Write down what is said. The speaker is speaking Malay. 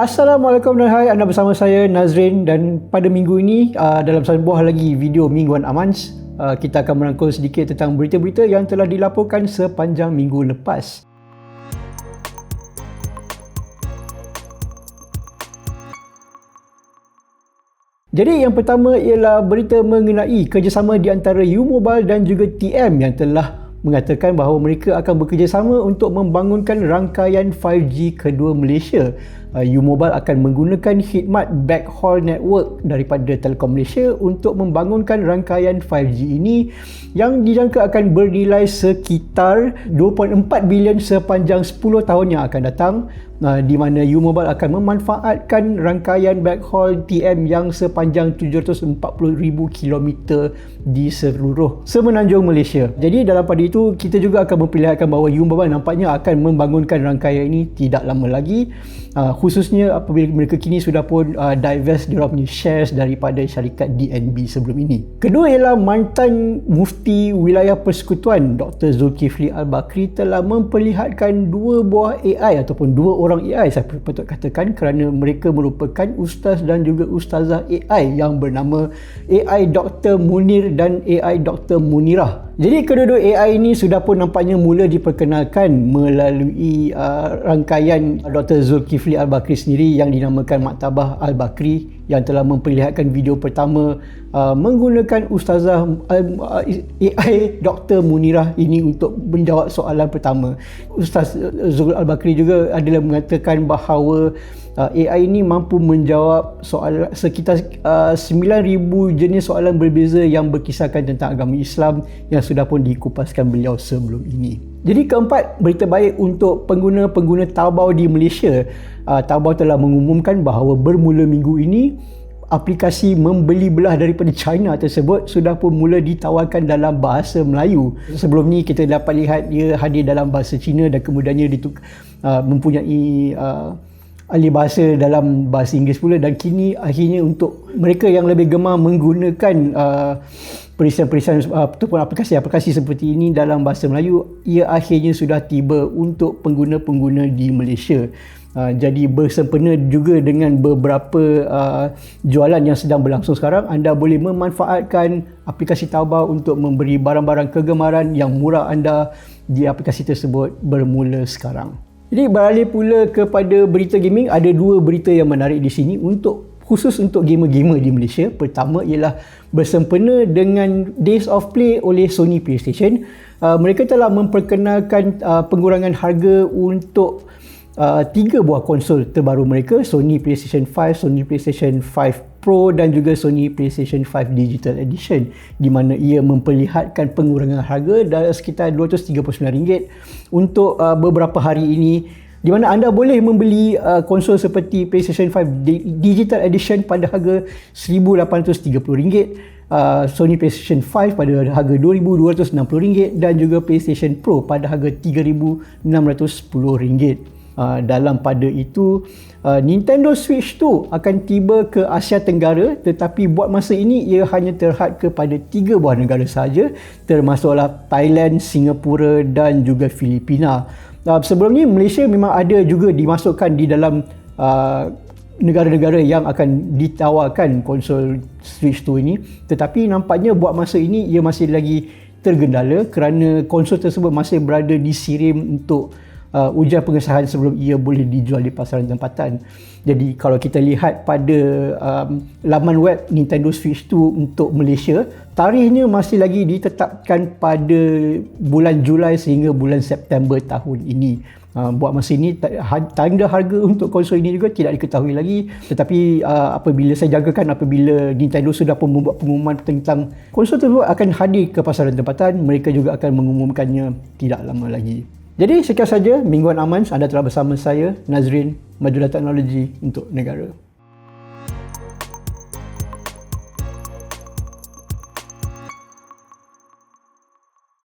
Assalamualaikum dan hai anda bersama saya Nazrin dan pada minggu ini uh, dalam sebuah lagi video Mingguan Amans uh, kita akan merangkul sedikit tentang berita-berita yang telah dilaporkan sepanjang minggu lepas. Jadi yang pertama ialah berita mengenai kerjasama di antara U-Mobile dan juga TM yang telah mengatakan bahawa mereka akan bekerjasama untuk membangunkan rangkaian 5G kedua Malaysia. Uh, U-Mobile akan menggunakan khidmat backhaul network daripada Telekom Malaysia untuk membangunkan rangkaian 5G ini yang dijangka akan bernilai sekitar 2.4 bilion sepanjang 10 tahun yang akan datang uh, di mana U-Mobile akan memanfaatkan rangkaian backhaul TM yang sepanjang 740,000 km di seluruh semenanjung Malaysia. Jadi dalam pada itu kita juga akan memperlihatkan bahawa U-Mobile nampaknya akan membangunkan rangkaian ini tidak lama lagi. Uh, khususnya apabila mereka kini sudah pun uh, divest dia punya shares daripada syarikat DNB sebelum ini. Kedua ialah mantan mufti wilayah persekutuan Dr. Zulkifli Al-Bakri telah memperlihatkan dua buah AI ataupun dua orang AI saya patut katakan kerana mereka merupakan ustaz dan juga ustazah AI yang bernama AI Dr. Munir dan AI Dr. Munirah. Jadi kedua-dua AI ini sudah pun nampaknya mula diperkenalkan melalui uh, rangkaian Dr. Zulkifli Al-Bakri sendiri yang dinamakan Maktabah Al-Bakri yang telah memperlihatkan video pertama uh, menggunakan Ustazah uh, AI Dr. Munirah ini untuk menjawab soalan pertama. Ustaz Zul Al-Bakri juga adalah mengatakan bahawa uh, AI ini mampu menjawab soal sekitar uh, 9000 jenis soalan berbeza yang berkisahkan tentang agama Islam yang sudah pun dikupaskan beliau sebelum ini. Jadi keempat, berita baik untuk pengguna-pengguna Taobao di Malaysia. Uh, Taobao telah mengumumkan bahawa bermula minggu ini aplikasi membeli belah daripada China tersebut sudah pun mula ditawarkan dalam bahasa Melayu. Sebelum ni kita dapat lihat dia hadir dalam bahasa Cina dan kemudiannya dituk, uh, mempunyai uh, ahli bahasa dalam bahasa Inggeris pula dan kini akhirnya untuk mereka yang lebih gemar menggunakan uh, perisian-perisian uh, ataupun aplikasi-aplikasi seperti ini dalam bahasa Melayu ia akhirnya sudah tiba untuk pengguna-pengguna di Malaysia. Uh, jadi bersempena juga dengan beberapa uh, jualan yang sedang berlangsung sekarang anda boleh memanfaatkan aplikasi Taobao untuk memberi barang-barang kegemaran yang murah anda di aplikasi tersebut bermula sekarang. Jadi beralih pula kepada berita gaming, ada dua berita yang menarik di sini untuk khusus untuk gamer-gamer di Malaysia. Pertama ialah bersempena dengan Days of Play oleh Sony PlayStation. Uh, mereka telah memperkenalkan uh, pengurangan harga untuk uh, tiga buah konsol terbaru mereka Sony PlayStation 5, Sony PlayStation 5 Pro dan juga Sony PlayStation 5 Digital Edition di mana ia memperlihatkan pengurangan harga dari sekitar RM239 untuk uh, beberapa hari ini di mana anda boleh membeli uh, konsol seperti PlayStation 5 Digital Edition pada harga RM1,830 Uh, Sony PlayStation 5 pada harga RM2,260 dan juga PlayStation Pro pada harga RM3,610. Uh, dalam pada itu uh, Nintendo Switch tu akan tiba ke Asia Tenggara tetapi buat masa ini ia hanya terhad kepada tiga buah negara sahaja termasuklah Thailand, Singapura dan juga Filipina. Uh, sebelum ni Malaysia memang ada juga dimasukkan di dalam uh, negara-negara yang akan ditawarkan konsol Switch tu ini tetapi nampaknya buat masa ini ia masih lagi tergendala kerana konsol tersebut masih berada di sirim untuk uh, ujian pengesahan sebelum ia boleh dijual di pasaran tempatan. Jadi kalau kita lihat pada um, laman web Nintendo Switch 2 untuk Malaysia, tarikhnya masih lagi ditetapkan pada bulan Julai sehingga bulan September tahun ini. Uh, buat masa ini tanda harga untuk konsol ini juga tidak diketahui lagi tetapi uh, apabila saya jangkakan apabila Nintendo sudah pun membuat pengumuman tentang konsol tersebut akan hadir ke pasaran tempatan mereka juga akan mengumumkannya tidak lama lagi jadi sekian saja Mingguan Aman anda telah bersama saya Nazrin Majulah Teknologi untuk Negara.